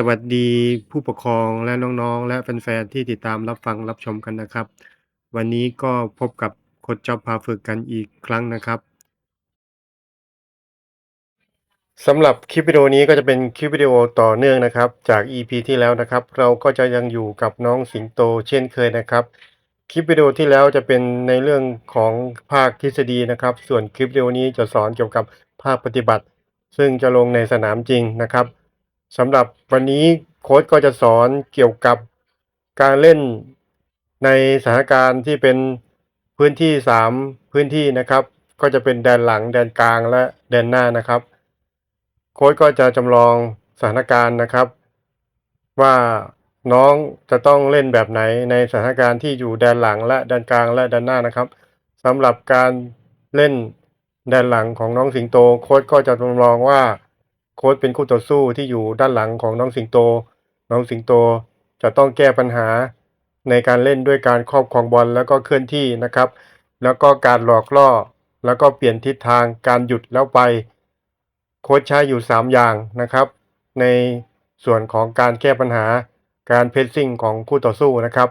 สวัสดีผู้ปกครองและน้องๆ และแฟนๆที่ติดตามรับฟังรับชมกันนะครับ วันนี้ก็พบกับโค้ชจอบพาฝึกกันอีกครั้งนะครับสำหรับคลิปวิดีโอนี้ก็จะเป็นคลิปวิดีโอต่อเนื่องนะครับ จาก EP ที่แล้วนะครับ เราก็จะยังอยู่กับน้องสิงโตเช่นเคยนะครับ คลิปวิดีโอที่แล้วจะเป็นในเรื่องของภาคทฤษฎีนะครับ ส่วนคลิปวิดีโอนี้จะสอนเกี่ยวกับภาคปฏิบัติ ซึ่งจะลงในสนามจริงนะครับ สำหรับวันนี้โค้ชก็จะสอนเกี่ยวกับการเล่นในสถานการณ์ที่เป็นพื้นที่สามพื้นที่นะครับ ก็จะเป็นแดนหลังแดนกลางและแดนหน้านะครับ โค้ชก็จะจำลองสถานการณ์นะครับ ว่าน้องจะต้องเล่นแบบไหนในสถานการณ์ที่อยู่แดนหลังและแดนกลางและแดนหน้านะครับสำหรับการเล่นแดนหลังของน้องสิงโตโค้ชก็จะจำลองว่า โค้ชเป็นคู่ต่อสู้ที่อยู่ด้านหลังของน้องสิงโต น้องสิงโตจะต้องแก้ปัญหาในการเล่นด้วยการครอบครองบอลแล้วก็เคลื่อนที่นะครับ แล้วก็การหลอกล่อ แล้วก็เปลี่ยนทิศทางการหยุดแล้วไป โค้ชใช้อยู่ 3 อย่างนะครับ ในส่วนของการแก้ปัญหาการเพรสซิ่งของคู่ต่อสู้นะครับ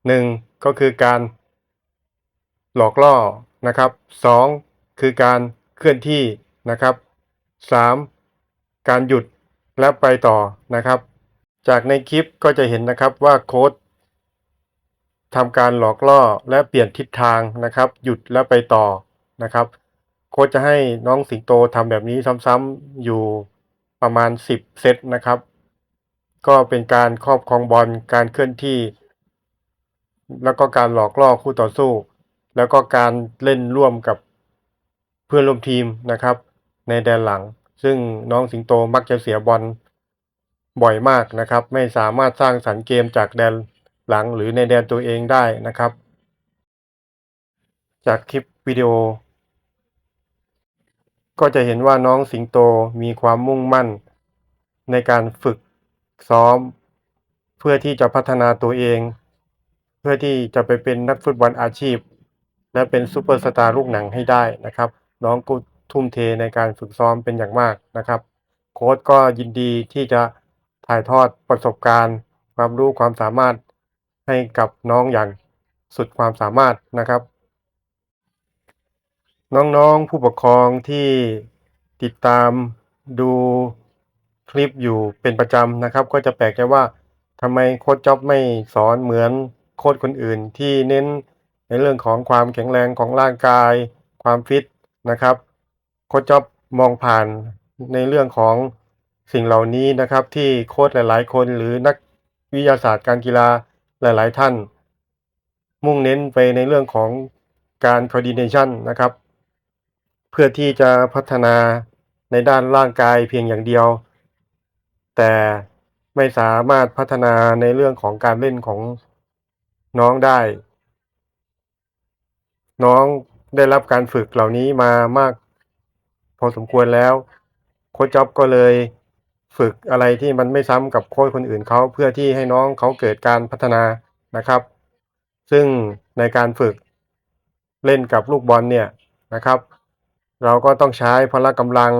1. ก็คือการหลอกล่อนะครับ 2. คือการเคลื่อนที่นะครับ 3. การหยุดและไปต่อนะครับ จากในคลิปก็จะเห็นนะครับว่าโค้ดทำการหลอกล่อและเปลี่ยนทิศทางนะครับ หยุดและไปต่อนะครับ โค้ชจะให้น้องสิงโตทำแบบนี้ซ้ำๆอยู่ประมาณ 10 เซตนะครับ ก็เป็นการครอบครองบอลการเคลื่อนที่ แล้วก็การหลอกล่อคู่ต่อสู้ แล้วก็การเล่นร่วมกับเพื่อนร่วมทีมนะครับ ในแดนหลัง ซึ่งน้องสิงโตมักจะเสียบอลบ่อยมากนะครับ ไม่สามารถสร้างสรรค์เกมจากแดนหลังหรือในแดนตัวเองได้นะครับ จากคลิปวิดีโอ ก็จะเห็นว่าน้องสิงโตมีความมุ่งมั่น ในการฝึกซ้อม เพื่อที่จะพัฒนาตัวเอง เพื่อที่จะไปเป็นนักฟุตบอลอาชีพ และเป็นซูเปอร์สตาร์ลูกหนังให้ได้นะครับ น้องก็ ทุ่มเทในการฝึกซ้อมเป็นอย่างมากนะครับ โค้ชก็ยินดีที่จะถ่ายทอดประสบการณ์ ความรู้ความสามารถให้กับน้องอย่างสุดความสามารถนะครับ น้องๆผู้ปกครองที่ติดตามดูคลิปอยู่เป็นประจำนะครับ ก็จะแปลกใจว่าทำไมโค้ชจ๊อบไม่สอนเหมือนโค้ชคนอื่นที่เน้นในเรื่องของความแข็งแรงของร่างกาย ความฟิตนะครับ โค้ชจ๊อบมองผ่านในเรื่องของสิ่งเหล่านี้นะครับ ที่โค้ชหลาย ๆ คนหรือนักวิทยาศาสตร์การกีฬาหลาย ๆ ท่าน มุ่งเน้นไปในเรื่องของการ coordination นะครับ เพื่อที่จะพัฒนาในด้านร่างกายเพียงอย่างเดียว แต่ไม่สามารถพัฒนาในเรื่องของการเล่นของน้องได้ น้องได้รับการฝึกเหล่านี้มามาก พอสมควรแล้ว โค้ชจ๊อบก็เลยฝึกอะไรที่มันไม่ซ้ำกับโค้ชคนอื่นเขาเพื่อที่ให้น้องเขาเกิดการพัฒนานะครับ ซึ่งในการฝึกเล่นกับลูกบอลเนี่ยนะครับ เราก็ต้องใช้พละกำลัง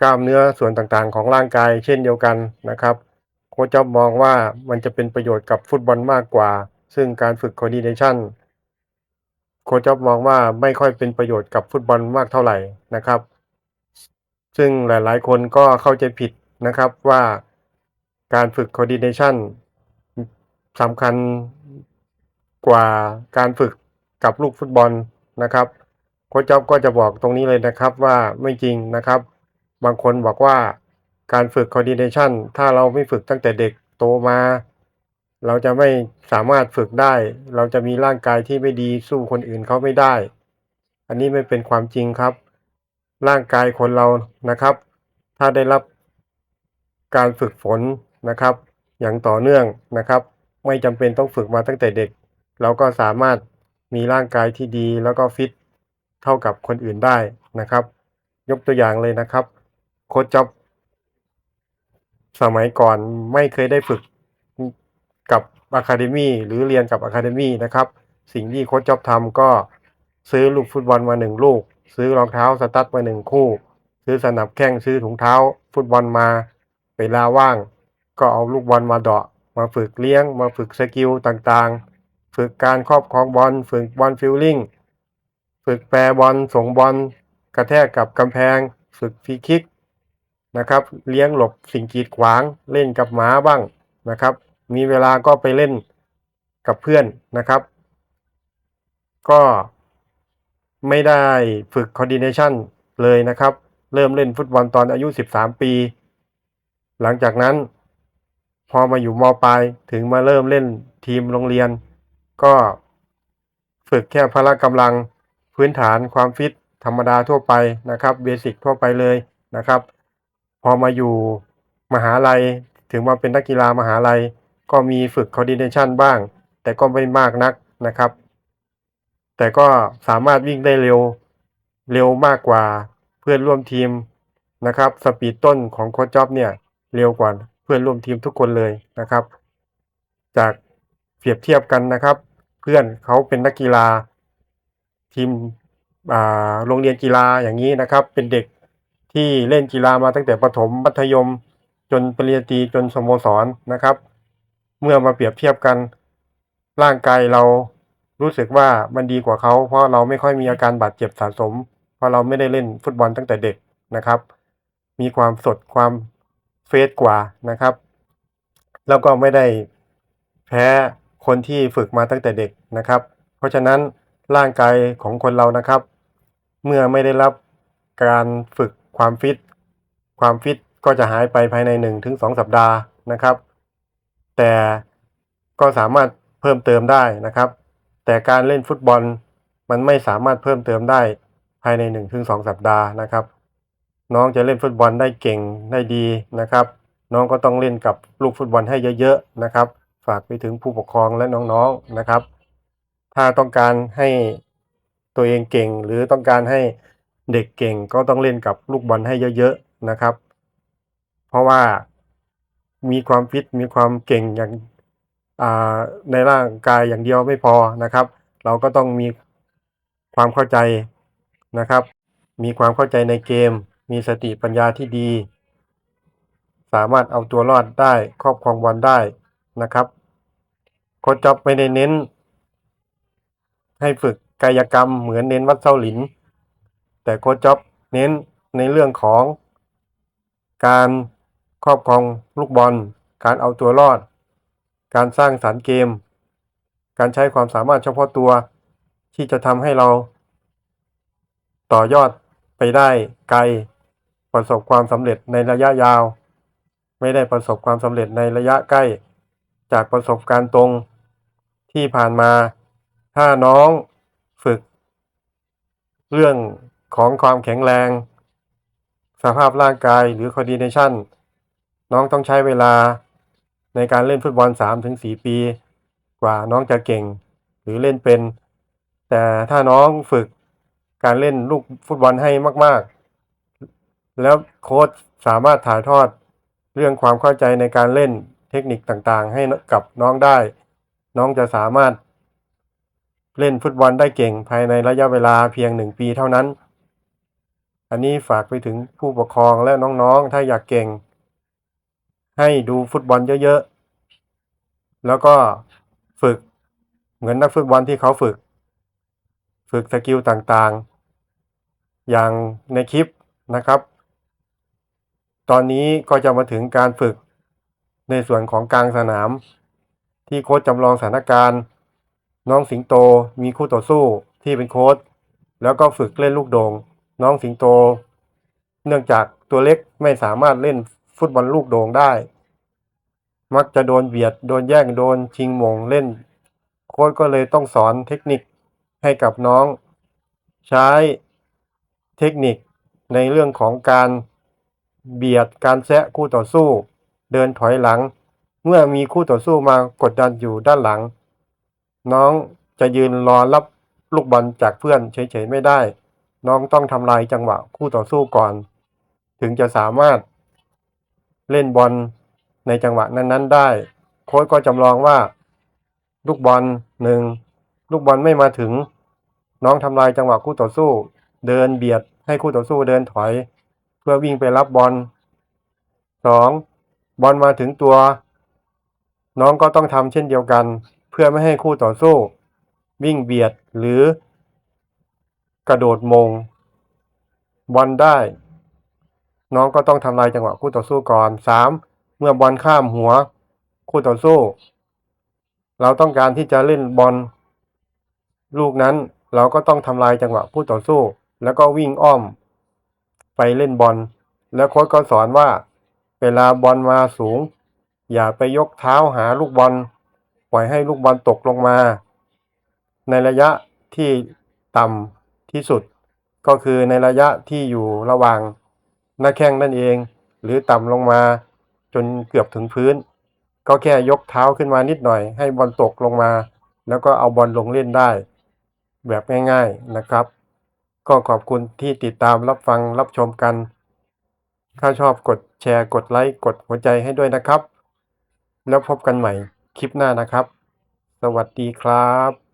กล้ามเนื้อส่วนต่างๆ ของร่างกายเช่นเดียวกันนะครับ โค้ชจ๊อบมองว่ามันจะเป็นประโยชน์กับฟุตบอลมากกว่า ซึ่งการฝึก coordination โค้ชจ๊อบมองว่าไม่ค่อยเป็นประโยชน์กับฟุตบอลมากเท่าไหร่นะครับ ซึ่งหลายๆ คนก็เข้าใจผิดนะครับว่าการฝึก coordination สำคัญกว่าการฝึกกับลูกฟุตบอลนะครับโค้ชจ๊อบก็จะบอกตรงนี้เลยนะครับว่าไม่จริงนะครับ บางคนบอกว่าการฝึก coordination ถ้าเราไม่ฝึกตั้งแต่เด็กโตมา เราจะไม่สามารถฝึกได้ เราจะมีร่างกายที่ไม่ดีสู้คนอื่นเขาไม่ได้ อันนี้ไม่เป็นความจริงครับ ร่างกายคนเรานะครับ ถ้าได้รับการฝึกฝนนะครับ อย่างต่อเนื่องนะครับ ไม่จำเป็นต้องฝึกมาตั้งแต่เด็ก เราก็สามารถมีร่างกายที่ดีแล้วก็ฟิตเท่ากับคนอื่นได้นะครับ ยกตัวอย่างเลยนะครับ โค้ชจ๊อบสมัยก่อนไม่เคยได้ฝึก อะคาเดมี่หรือเรียนกับอะคาเดมี่นะครับ สิ่งที่โค้ชจอบทำก็ซื้อลูกฟุตบอลมาหนึ่งลูก ซื้อรองเท้าสตั๊ดมาหนึ่งคู่ ซื้อสนับแข้งซื้อถุงเท้า ฟุตบอลมาเวลาว่าง ก็เอาลูกบอลมาเดาะ มาฝึกเลี้ยง มาฝึกสกิลต่างๆ ฝึกการครอบครองบอลฝึกบอลฟิลลิ่งฝึกแปรบอลส่งบอลกระแทกกับกำแพง ฝึกฟรีคิกนะครับ เลี้ยงหลบสิ่งกีดขวางเล่นกับหมาบ้างนะครับ มีเวลาก็ไปเล่นกับเพื่อนนะครับ ก็ไม่ได้ฝึก coordination เลยนะครับ เริ่มเล่นฟุตบอลตอนอายุ 13 ปี หลังจากนั้น พอมาอยู่มปลายถึงมาเริ่มเล่นทีมโรงเรียน ก็ฝึกแค่พละกำลังพื้นฐานความฟิตธรรมดาทั่วไปนะครับเบสิกทั่วไปเลยนะครับ พอมาอยู่มหาลัย ถึงมาเป็นนักกีฬามหาลัย ก็มีฝึก coordination บ้าง แต่ก็ไม่มากนักนะครับ แต่ก็สามารถวิ่งได้เร็วเร็วมากกว่าเพื่อนร่วมทีมนะครับ สปีดต้นของโค้ชจ๊อบเนี่ยเร็วกว่าเพื่อนร่วมทีมทุกคนเลยนะครับ จากเปรียบเทียบกันนะครับ เพื่อนเขาเป็นนักกีฬา ทีมอ่าโรงเรียนกีฬาอย่างนี้นะครับ เป็นเด็กที่เล่นกีฬามาตั้งแต่ประถมมัธยม จนปริญญาตรีจนสโมสรนนะครับ เมื่อมาเปรียบเทียบกัน ร่างกายเรารู้สึกว่ามันดีกว่าเขา เพราะเราไม่ค่อยมีอาการบาดเจ็บสะสม เพราะเราไม่ได้เล่นฟุตบอลตั้งแต่เด็กนะครับ มีความสดความเฟสกว่านะครับ แล้วก็ไม่ได้แพ้คนที่ฝึกมาตั้งแต่เด็กนะครับ เพราะฉะนั้นร่างกายของคนเรานะครับ เมื่อไม่ได้รับการฝึกความฟิต ความฟิตก็จะหายไปภายใน 1-2ถึงสัปดาห์นะครับ แต่ก็สามารถเพิ่มเติมได้นะครับ แต่การเล่นฟุตบอลมันไม่สามารถเพิ่มเติมได้ภายใน 1-2ถึงสัปดาห์นะครับ น้องจะเล่นฟุตบอลได้เก่งได้ดีนะครับ น้องก็ต้องเล่นกับลูกฟุตบอลให้เยอะๆนะครับ ฝากไปถึงผู้ปกครองและน้องๆนะครับ ถ้าต้องการให้ตัวเองเก่งหรือต้องการให้เด็กเก่งก็ต้องเล่นกับลูกบอลให้เยอะๆนะครับ เพราะว่า มีความฟิตมีความเก่งอย่างในร่างกายอย่างเดียวไม่พอนะครับ เราก็ต้องมีความเข้าใจนะครับ มีความเข้าใจในเกม มีสติปัญญาที่ดี สามารถเอาตัวรอดได้ครอบครองบอลได้นะครับโค้ชจ๊อบไม่ได้เน้น ให้ฝึกกายกรรมเหมือนเน้นวัดเส้าหลิน แต่โค้ชจ๊อบเน้นในเรื่องของการ ครอบครองลูกบอล การเอาตัวรอด การสร้างสรรค์เกม การใช้ความสามารถเฉพาะตัว ที่จะทำให้เรา ต่อยอดไปได้ไกล ประสบความสำเร็จในระยะยาว ไม่ได้ประสบความสำเร็จในระยะใกล้ จากประสบการณ์ตรงที่ผ่านมา ถ้าน้องฝึก เรื่องของความแข็งแรง สภาพร่างกายหรือ coordination น้องต้องใช้เวลาในการเล่นฟุตบอล 3-4 ปี กว่าน้องจะเก่ง หรือเล่นเป็น แต่ถ้าน้องฝึกการเล่นลูกฟุตบอลให้มาก ๆ แล้วโค้ชสามารถถ่ายทอดเรื่องความเข้าใจในการเล่นเทคนิคต่างๆ ให้กับน้องได้ น้องจะสามารถเล่นฟุตบอลได้เก่งภายในระยะเวลาเพียง1ปีเท่านั้น อันนี้ฝากไปถึงผู้ปกครองและน้องๆ ถ้าอยากเก่ง ให้ดูฟุตบอลเยอะๆ แล้วก็ฝึกเหมือนนักฟุตบอลที่เขาฝึก ฝึกสกิลต่างๆ อย่างในคลิปนะครับ ตอนนี้ก็จะมาถึงการฝึกในส่วนของกลางสนาม ที่โค้ชจำลองสถานการณ์ น้องสิงโตมีคู่ต่อสู้ที่เป็นโค้ชแล้วก็ฝึกเล่นลูกโดง่งน้องสิงโต เนื่องจากตัวเล็กไม่สามารถเล่น ฟุตบอลลูกโด่งได้ มักจะโดนเบียด โดนแย่งโดนชิงมงเล่น โค้ชก็เลยต้องสอนเทคนิคให้กับน้อง ใช้เทคนิคในเรื่องของการเบียดการแซะคู่ต่อสู้ เดินถอยหลัง เมื่อมีคู่ต่อสู้มากดดันอยู่ด้านหลัง น้องจะยืนรอรับลูกบอลจากเพื่อนเฉยๆไม่ได้ น้องต้องทำลายจังหวะคู่ต่อสู้ก่อน ถึงจะสามารถ เล่นบอลในจังหวะนั้นๆ ได้ โค้ชก็จำลองว่า ลูกบอลหนึ่งลูกบอลไม่มาถึง น้องทำลายจังหวะคู่ต่อสู้ เดินเบียดให้คู่ต่อสู้เดินถอย เพื่อวิ่งไปรับบอลสองบอลมาถึงตัว น้องก็ต้องทำเช่นเดียวกัน เพื่อไม่ให้คู่ต่อสู้ วิ่งเบียดหรือ กระโดดมง บอลได้ น้องก็ต้องทำลายจังหวะคู่ต่อสู้ก่อนสามเมื่อบอลข้ามหัว คู่ต่อสู้ เราต้องการที่จะเล่นบอลลูกนั้น เราก็ต้องทำลายจังหวะคู่ต่อสู้ แล้วก็วิ่งอ้อม ไปเล่นบอลแล้วโค้ชก็สอนว่า เวลาบอลมาสูง อย่าไปยกเท้าหาลูกบอล ปล่อยให้ลูกบอลตกลงมา ในระยะที่ต่ำที่สุด ก็คือในระยะที่อยู่ระหว่าง หน้าแข้งนั่นเอง หรือต่ำลงมาจนเกือบถึงพื้น ก็แค่ยกเท้าขึ้นมานิดหน่อย ให้บอลตกลงมา แล้วก็เอาบอลลงเล่นได้ แบบง่ายๆนะครับ ก็ขอบคุณที่ติดตามรับฟังรับชมกัน ถ้าชอบกดแชร์กดไลค์กดหัวใจให้ด้วยนะครับ แล้วพบกันใหม่คลิปหน้านะครับ สวัสดีครับ